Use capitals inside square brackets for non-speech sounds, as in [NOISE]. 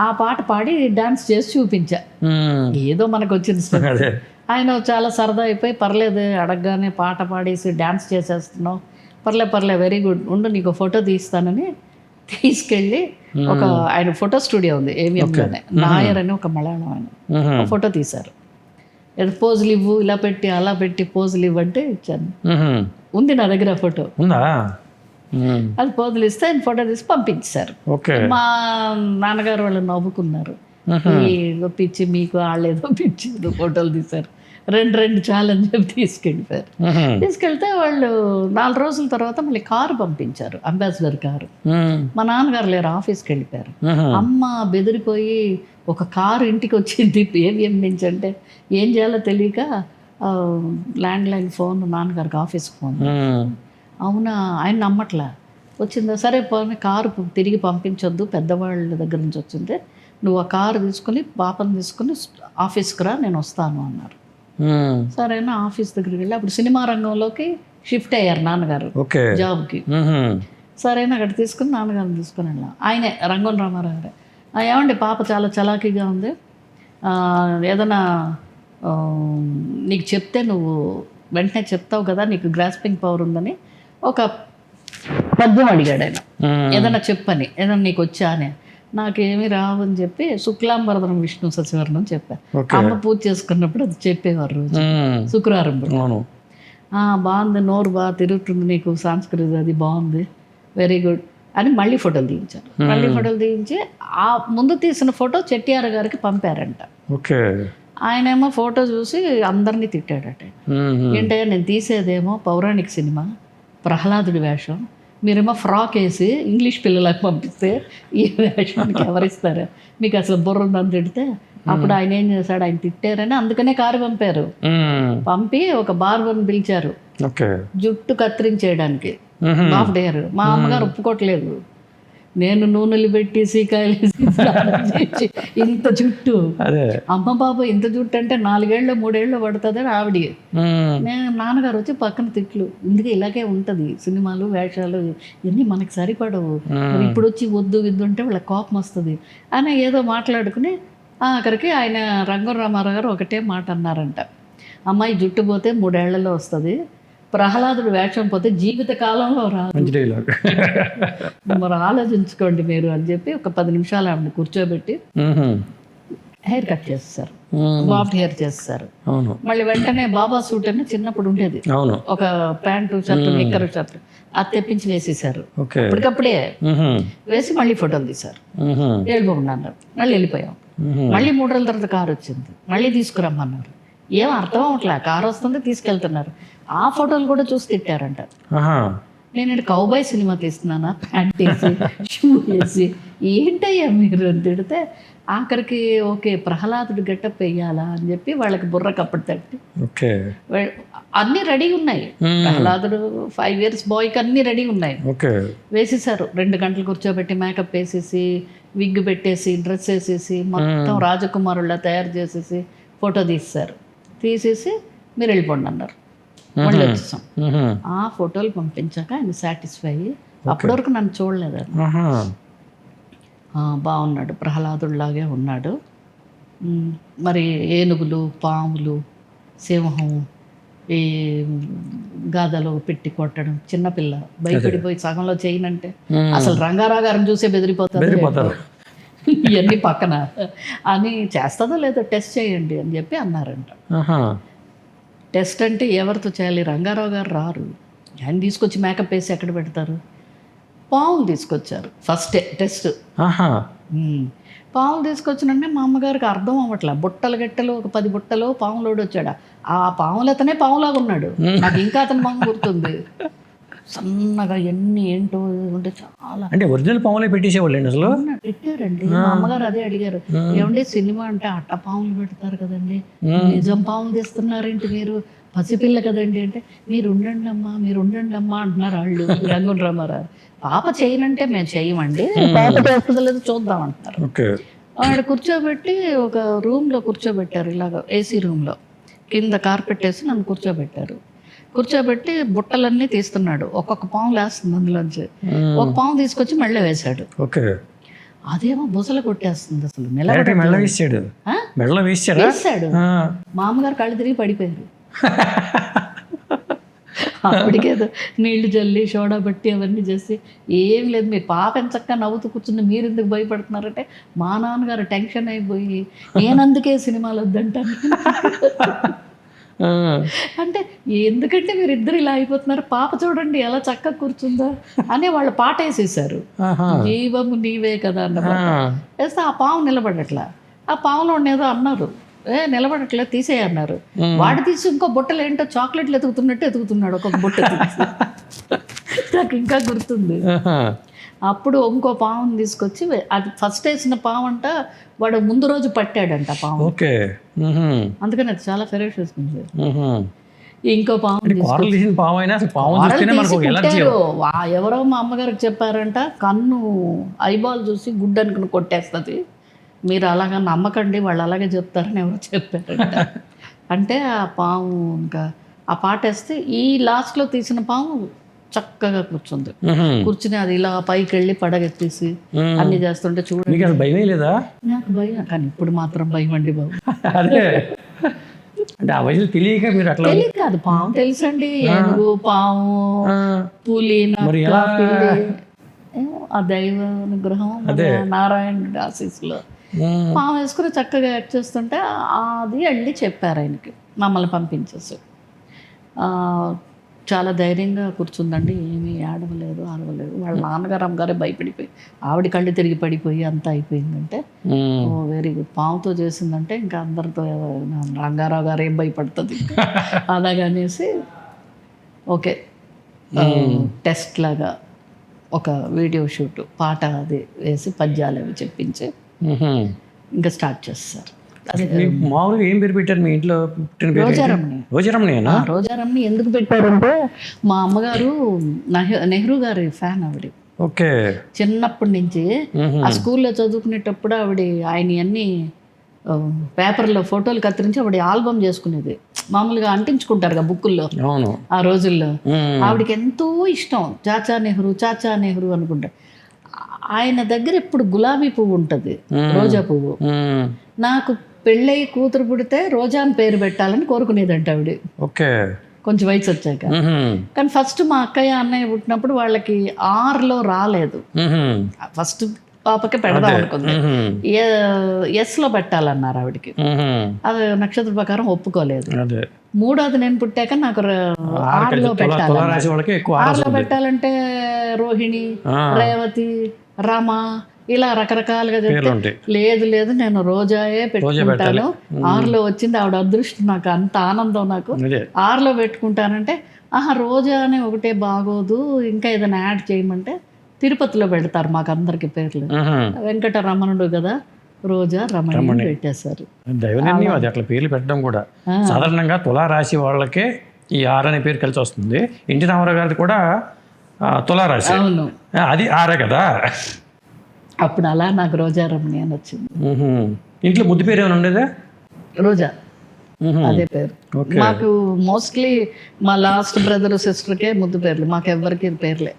ఆ పాట పాడి డాన్స్ చేసి చూపించా. ఏదో మనకు. అదే. ఆయన చాలా సరదా అయిపోయి పర్లేదు అడగగానే పాట పాడేసి డ్యాన్స్ చేసేస్తున్నావు. పర్లే పర్లే వెరీ గుడ్ ఉండు నీకు ఫోటో తీస్తానని తీసుకెళ్ళి ఒక ఆయన ఫోటో స్టూడియో ఉంది ఏవిఎంలోనే నాయర్ అని ఒక మలయాళం ఆయన. ఫోటో తీశారు. పోజులు ఇవ్వు ఇలా పెట్టి అలా పెట్టి పోజులు ఇవ్వంటే ఇచ్చాను. ఉంది నా దగ్గర ఫోటో మ్మ్. అది పోజులు ఇస్తే ఆయన ఫోటో తీసి పంపించారు మా నాన్నగారు వాళ్ళు నవ్వుకున్నారు ఏదో పిచ్చి మీకు పిచ్చి ఏదో ఫోటోలు తీశారు రెండు రెండు ఛాలెంజ్ చెప్పి తీసుకెళ్ళిపోయారు మ్మ్. తీసుకెళ్తే వాళ్ళు నాలుగు రోజుల తర్వాత మళ్ళీ కారు పంపించారు అంబాసిడర్ కారు. మా నాన్నగారు లేరు ఆఫీస్కి వెళ్ళిపోయారు మ్మ్. అమ్మ బెదిరిపోయి ఒక కారు ఇంటికి వచ్చింది ఏవిఎం నుంచి అంటే ఏం చేయాలో తెలియక ల్యాండ్ లైన్ ఫోన్ నాన్నగారికి ఆఫీస్కి ఫోన్. అవునా? ఆయన నమ్మట్లా. వచ్చిందా? సరే పోనీ కారు తిరిగి పంపించొద్దు పెద్దవాళ్ళ దగ్గర నుంచి వచ్చింది. నువ్వు ఆ కారు తీసుకుని పాపను తీసుకుని ఆఫీస్కి రా నేను వస్తాను అన్నారు. సరేనా ఆఫీస్ దగ్గరికి వెళ్ళి అప్పుడు సినిమా రంగంలోకి షిఫ్ట్ అయ్యారు నాన్నగారు జాబ్కి. సరైన అక్కడ తీసుకుని నాన్నగారిని తీసుకుని వెళ్ళాం. ఆయనే రంగం రామారావు గారే. "ఆ, ఏమండి పాప చాలా చలాకీగా ఉంది. ఏదైనా నీకు చెప్తే నువ్వు వెంటనే చెప్తావు కదా నీకు గ్రాస్పింగ్ పవర్ ఉందని. ఒక పద్యం అడిగాడు ఆయన. మ్మ్. ఏదైనా చెప్పని ఏదైనా నీకు వచ్చా అని. నాకేమీ రావు అని చెప్పి శుక్లాంబరదనం విష్ణు సచివరణం చెప్పాను అమ్మ పూజ చేసుకున్నప్పుడు అది చెప్పేవారు రోజు. శుక్రవారం బాగుంది నోరు బాగా తిరుగుతుంది నీకు సంస్కృతి అది బాగుంది వెరీ గుడ్ అని మళ్ళీ ఫోటోలు తీయించారు మళ్ళీ ఫోటోలు తీయించి ఆ ముందు తీసిన ఫోటో చెట్టియార గారికి పంపారంట. ఓకే. ఆయనేమో ఫోటో చూసి అందరినీ తిట్టాడట. ఏంటంటే నేను తీసేదేమో పౌరాణిక సినిమా ప్రహ్లాదుడి వేషం. మీరేమో ఫ్రాక్ వేసి ఇంగ్లీష్ పిల్లలకు పంపిస్తే ఈ వేషానికి ఎవరిస్తారు? మీకు అసలు బుర్ర ఉందని తిడితే అప్పుడు ఆయన ఏం చేశాడు? ఆయన తిట్టారని అందుకనే కారు పంపారు. పంపి ఒక బార్బర్ని పిలిచారు. జుట్టు కత్తిరించేయడానికి. బాఫ్ డేర్ మా అమ్మగారు ఒప్పుకోవట్లేదు. నేను నూనెలు పెట్టి సీకాయలు ఇంత జుట్టు. అదే. అమ్మ బాబు ఇంత జుట్టు అంటే నాలుగేళ్ళు మూడేళ్ళు పడుతుందని ఆవిడ. నేను నాన్నగారు వచ్చి పక్కన తిట్లు. ఇందుకే ఇలాగే ఉంటుంది. సినిమాలు వేషాలు ఇవన్నీ మనకి సరిపడవు. ఇప్పుడు వచ్చి వద్దు విద్దు అంటే వాళ్ళకి కోపం వస్తుంది. అని ఏదో మాట్లాడుకుని ఆఖరికి ఆయన రంగం రామారావు గారు ఒకటే మాట అన్నారంట. అమ్మాయి జుట్టు పోతే మూడేళ్ళలో వస్తుంది. ప్రహ్లాదుడు వేషం పోతే జీవిత కాలంలో రాదు మరి ఆలోచించుకోండి మీరు అని చెప్పి ఒక పది నిమిషాలు ఆవిడ కూర్చోబెట్టి. హెయిర్ కట్ చేస్తారు. బాఫ్ట్ హెయిర్ చేస్తారు. మళ్ళీ వెంటనే బాబా సూట్ అని చిన్నప్పుడు ఉండేది. ఒక ప్యాంటు షర్టు నిక్కరు షర్టు. అది తెప్పించి వేసేసారు. అప్పటికప్పుడే మ్మ్. వేసి మళ్ళీ ఫోటోలు తీశారు. వెళ్ళిపోమన్నారు మళ్ళీ వెళ్ళిపోయాం. మళ్ళీ మూడు రోజుల తర్వాత కారు వచ్చింది. మళ్ళీ తీసుకురమ్మన్నారు. ఏం అర్థం అవట్లే కారు వస్తుంది తీసుకెళ్తున్నారు. ఆ ఫోటోలు కూడా చూసి తిట్టారంట. నేను కౌబాయ్ సినిమా తీస్తున్నానా? ప్యాంట్ వేసి షూ వేసి ఏంటయ్యా మీరు అని తిడితే ఆఖరికి ఓకే ప్రహ్లాదుడు గెటప్ వేయాలా అని చెప్పి వాళ్ళకి బుర్ర కప్పటి తట్టి. అన్నీ రెడీ ఉన్నాయి. ప్రహ్లాదుడు ఫైవ్ ఇయర్స్ బాయ్కి అన్నీ రెడీ ఉన్నాయి. వేసేసారు. రెండు గంటలు కూర్చోబెట్టి మేకప్ వేసేసి విగ్ పెట్టేసి డ్రెస్ వేసేసి మొత్తం రాజకుమారుల్లా తయారు చేసేసి ఫోటో తీస్తారు తీసేసి మీరు వెళ్ళిపోండి అన్నారు. మళ్ళీ వచ్చేసాం. ఆ ఫోటోలు పంపించాక ఆయన సాటిస్ఫై అయ్యి అప్పటి వరకు నన్ను చూడలేదు బాగున్నాడు. ప్రహ్లాదుడిలాగే ఉన్నాడు. మరి ఏనుగులు పాములు సింహం ఈ గాథలో పెట్టి కొట్టడం చిన్నపిల్ల భయపడిపోయి సగంలో చేయనంటే. అసలు రంగారావు గారిని చూసే బెదిరిపోతారు. ఇవన్నీ పక్కన. అని చేస్తుందో లేదో టెస్ట్ చేయండి అని చెప్పి అన్నారంట. టెస్ట్ అంటే ఎవరితో చేయాలి? రంగారావు గారు రారు. ఆయన తీసుకొచ్చి మేకప్ వేసి ఎక్కడ పెడతారు? పావులు తీసుకొచ్చారు. First test. పావులు తీసుకొచ్చినంటే మా అమ్మగారికి అర్థం అవ్వట్లే. బుట్టలు గట్టలు ఒక పది బుట్టలు పాములోడు వచ్చాడు ఆ పాములు అతనే పాములాగా ఉన్నాడు నాకు ఇంకా అతని మొహం గుర్తుంది. సన్నగా ఎన్ని ఏంటో ఉంటే చాలా. అంటే ఒరిజినల్ పాములే పెట్టేసేవాళ్ళు అసలు? పెట్టారండి. మా అమ్మగారు అదే అడిగారు. ఏమంటే సినిమా అంటే అట్ట పాములు పెడతారు కదండి. నిజం పాములు తీస్తున్నారేంటి మీరు? పసిపిల్ల కదండి అంటే మీరు ఉండండి అమ్మా మీరు ఉండండి అమ్మా అంటున్నారు వాళ్ళు. [LAUGHS] రంగుల రామారావు పాప చేయనంటే మేము చేయమండి. పాప చేస్తుందో లేదో చూద్దాం అంటున్నారు. ఆడ కూర్చోబెట్టి ఒక రూమ్లో కూర్చోబెట్టారు ఇలాగ ఏసీ రూమ్లో. కింద కార్పెట్ వేసి నన్ను కూర్చోబెట్టారు. కూర్చోబెట్టి బుట్టలన్నీ తీస్తున్నాడు. ఒక్కొక్క పాము లేస్తుంది అందులోంచి. ఒక పాము తీసుకొచ్చి మళ్ళీ వేశాడు. ఓకే. అదేమో బుసలు కొట్టేస్తుంది అసలు. మెళ్ళ వేసాడు? వేసాడా. మామగారు కళ్ళు తిరిగి పడిపోయారు. [LAUGHS] అప్పటికేదో నీళ్ళు జల్లి సోడా బట్టి అవన్నీ చేసి ఏం లేదు. మీరు పాప ఎంచక్క నవ్వుతూ కూర్చుని మీరు ఎందుకు భయపడుతున్నారంటే మా నాన్నగారు టెన్షన్ అయిపోయి నేనందుకే సినిమాలు వద్దంటాను. [LAUGHS] అంటే ఎందుకంటే మీరు ఇద్దరు ఇలా అయిపోతున్నారు పాప చూడండి ఎలా చక్కగా కూర్చుందో అని వాళ్ళు పాట వేసేసారు. జీవము నీవే కదా అన్న ఆ. పాట. వేస్తే ఆ పాము నిలబడట్లా ఆ పాములో ఏదో అన్నారు ఏ నిలబడట్లే తీసేయన్నారు వాడు తీసి ఇంకో బుట్టలు ఏంటో చాక్లెట్లు ఎతుకుతున్నట్టు ఎతుకుతున్నాడు ఒక బుట్ట. [LAUGHS] నాకు ఇంకా గుర్తుంది. అప్పుడు ఇంకో పాముని తీసుకొచ్చి అది ఫస్ట్ వేసిన పాము అంట వాడు ముందు రోజు పట్టాడంట ఓకే. మ్హూ. అందుకని అది చాలా ఫెరోషియస్ ఉంది. ఇంకో పాము పాము అయినా ఎవరో మా అమ్మగారికి చెప్పారంట కన్ను ఐబాల్ చూసి గుడ్డు అనుకుని కొట్టేస్తుంది. మీరు అలాగా నమ్మకండి వాళ్ళు అలాగే చెప్తారని ఎవరో చెప్పారంట. [LAUGHS] అంటే ఆ పాము ఇంకా ఆ పాట వేస్తే ఈ లాస్ట్లో తీసిన పాము చక్కగా కూర్చుంది. కూర్చుని అది ఇలా పైకి వెళ్ళి పడగెత్తేసి. అన్ని చేస్తుంటే చూడండి. భయమే లేదా? నాకు భయం. కానీ ఇప్పుడు మాత్రం భయం అండి బాబు. [LAUGHS] అదే. అంటే ఆ వయసులో తెలియక మీరు అట్లా కాదు పాము తెలుసండి. ఏనుగు పాము. పులి మరి ఎలా? ఆ దైవ అనుగ్రహం నారాయణుడి ఆశీస్సులో. పాము వేసుకుని చక్కగా యాక్ట్ చేస్తుంటే అది వెళ్ళి చెప్పారు ఆయనకి మమ్మల్ని పంపించేసి. ఆ, చాలా ధైర్యంగా కూర్చుందండి. ఏమీ ఆడవలేదు ఆడవలేదు వాళ్ళ నాన్నగారు అమ్మగారే భయపడిపోయి ఆవిడ కళ్ళు తిరిగి పడిపోయి అంతా అయిపోయిందంటే మ్మ్. ఓ వెరీ గుడ్. పాముతో చేసిందంటే ఇంకా అందరితో రంగారావు గారు ఏం భయపడుతుంది. [LAUGHS] అలాగనేసి ఓకే. టెస్ట్ లాగా ఒక వీడియో షూట్ పాట అది వేసి పద్యాలు అవి చెప్పించి. ఇంకా స్టార్ట్ చేస్తారు. మామూలుగా ఏం పేరు పెట్టారు మీ ఇంట్లో పుట్టిన పేరు రోజారమ్ని ఎందుకు పెట్టారంటే మా అమ్మగారు నెహ్- నెహ్రూ గారి ఫ్యాన్ ఆవిడ. ఓకే. చిన్నప్పటి నుంచి. ఆ స్కూల్లో చదువుకునేటప్పుడు ఆవిడ ఆయన అన్ని పేపర్లో ఫోటోలు కత్తిరించి ఆవిడ ఆల్బమ్ చేసుకునేది. మామూలుగా అంటించుకుంటారు కదా బుక్కుల్లో ఆ రోజుల్లో. ఆవిడకి ఎంతో ఇష్టం. చాచా నెహ్రూ చాచా నెహ్రూ అనుకుంటా. ఆయన దగ్గర ఎప్పుడు గులాబీ పువ్వు ఉంటుంది. రోజా పువ్వు. నాకు పెళ్ళయి కూతురు పుడితే రోజా అని పేరు పెట్టాలని కోరుకునేదంట ఆవిడ. ఓకే. కొంచెం వయసు వచ్చాక. కానీ ఫస్ట్ మా అక్కయ్య అన్నయ్య పుట్టినప్పుడు వాళ్ళకి ఆరులో రాలేదు. ఫస్ట్ పాపకి పెడదాం అనుకుంది. ఎస్లో పెట్టాలన్నారు ఆవిడకి. అది నక్షత్ర ప్రకారం ఒప్పుకోలేదు. మూడోది నేను పుట్టాక నాకు ఆరులో పెట్టాలి ఆరులో పెట్టాలంటే రోహిణి. రేవతి రమ ఇలా రకరకాలుగా చెప్తే లేదు లేదు నేను రోజాయే పెట్టుకుంటాను. ఆరులో వచ్చింది ఆవిడ అదృష్టం నాకు అంత ఆనందం నాకు. ఆరులో పెట్టుకుంటానంటే ఆహా రోజా అనే ఒకటే బాగోదు ఇంకా ఏదైనా యాడ్ చేయమంటే తిరుపతిలో పెడతారు మాకు అందరికి పేర్లు. మ్హూ. వెంకటరమణుడు కదా రోజా రమణి పెట్టేశారు. అది అట్లా పేర్లు పెట్టడం కూడా. సాధారణంగా తులారాశి వాళ్ళకే ఈ ఆర్ అనే పేరు కలిసి వస్తుంది. ఇంటి రామారావు గారిది కూడా తులారాశి. అవును. అది ఆరే కదా. అప్పుడు అలా నాకు రోజా రమణి అని వచ్చింది. ఇంట్లో ముద్దు పేరు ఏమైనా ఉండేదా? రోజా. అదే పేరు. మాకు మోస్ట్లీ మా లాస్ట్ బ్రదర్ సిస్టర్కే ముద్దు పేర్లు. మాకు ఎవ్వరికి పేర్లే.